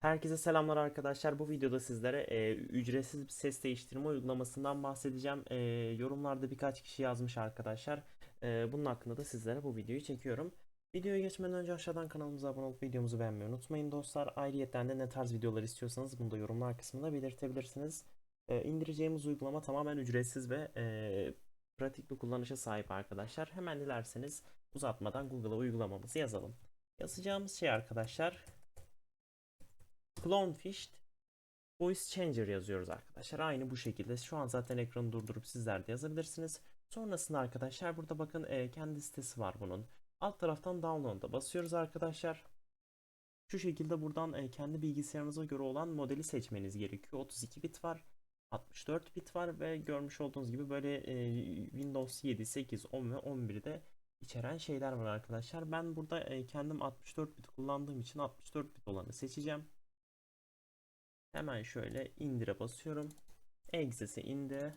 Herkese selamlar arkadaşlar. Bu videoda sizlere e, ücretsiz bir ses değiştirme uygulamasından bahsedeceğim. E, yorumlarda birkaç kişi yazmış arkadaşlar. E, bunun hakkında da sizlere bu videoyu çekiyorum. Videoya geçmeden önce aşağıdan kanalımıza abone olup videomuzu beğenmeyi unutmayın dostlar. Ayrıyeten de ne tarz videolar istiyorsanız bunu da yorumlar kısmında belirtebilirsiniz. E, indireceğimiz uygulama tamamen ücretsiz ve e, pratik bir kullanışa sahip arkadaşlar. Hemen dilerseniz uzatmadan Google'a uygulamamızı yazalım. Yazacağımız şey arkadaşlar Clonefished Voice Changer yazıyoruz arkadaşlar. Aynı bu şekilde. Şu an zaten ekranı durdurup sizler de yazabilirsiniz. Sonrasında arkadaşlar burada bakın e, kendi sitesi var bunun. Alt taraftan download'a basıyoruz arkadaşlar. Şu şekilde buradan e, kendi bilgisayarınıza göre olan modeli seçmeniz gerekiyor. 32 bit var. 64 bit var ve görmüş olduğunuz gibi böyle e, Windows 7, 8, 10 ve 11'de içeren şeyler var arkadaşlar. Ben burada e, kendim 64 bit kullandığım için 64 bit olanı seçeceğim. Hemen şöyle indire basıyorum. Exit'e indi.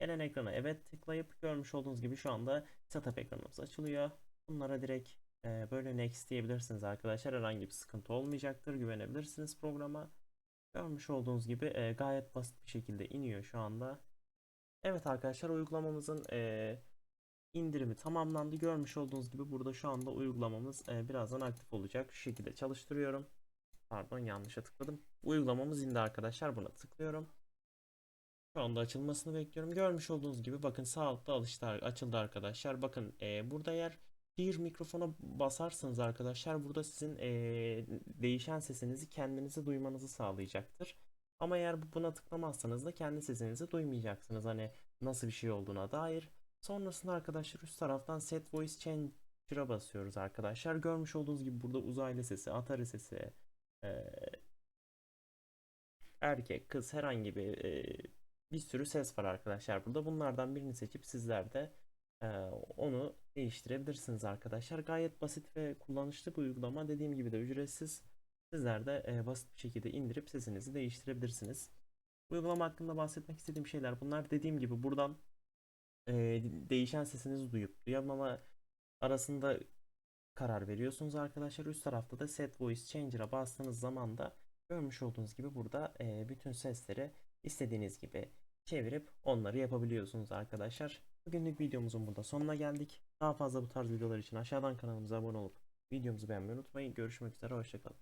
Gelen ekrana evet tıklayıp görmüş olduğunuz gibi şu anda setup ekranımız açılıyor. Bunlara direkt e, böyle next diyebilirsiniz arkadaşlar. Herhangi bir sıkıntı olmayacaktır. Güvenebilirsiniz programa. Görmüş olduğunuz gibi e, gayet basit bir şekilde iniyor şu anda. Evet arkadaşlar uygulamamızın e, indirimi tamamlandı. Görmüş olduğunuz gibi burada şu anda uygulamamız e, birazdan aktif olacak. Şu şekilde çalıştırıyorum. Pardon yanlışa tıkladım. Uygulamamız indi arkadaşlar. Buna tıklıyorum. Şu anda açılmasını bekliyorum. Görmüş olduğunuz gibi bakın sağ altta alıştı, açıldı arkadaşlar. Bakın e, burada eğer bir mikrofona basarsanız arkadaşlar burada sizin e, değişen sesinizi kendinize duymanızı sağlayacaktır. Ama eğer buna tıklamazsanız da kendi sesinizi duymayacaksınız. Hani nasıl bir şey olduğuna dair. Sonrasında arkadaşlar üst taraftan set voice changer'a basıyoruz arkadaşlar. Görmüş olduğunuz gibi burada uzaylı sesi, Atari sesi, e, erkek, kız herhangi bir e, bir sürü ses var arkadaşlar burada. Bunlardan birini seçip sizler de e, onu değiştirebilirsiniz arkadaşlar. Gayet basit ve kullanışlı bir uygulama. Dediğim gibi de ücretsiz. Sizler de e, basit bir şekilde indirip sesinizi değiştirebilirsiniz. Uygulama hakkında bahsetmek istediğim şeyler bunlar. Dediğim gibi buradan e, değişen sesinizi duyup duyamama arasında karar veriyorsunuz arkadaşlar. Üst tarafta da Set Voice Changer'a bastığınız zaman da görmüş olduğunuz gibi burada e, bütün sesleri istediğiniz gibi çevirip onları yapabiliyorsunuz arkadaşlar. Bugünlük videomuzun burada sonuna geldik. Daha fazla bu tarz videolar için aşağıdan kanalımıza abone olup videomuzu beğenmeyi unutmayın. Görüşmek üzere, hoşçakalın.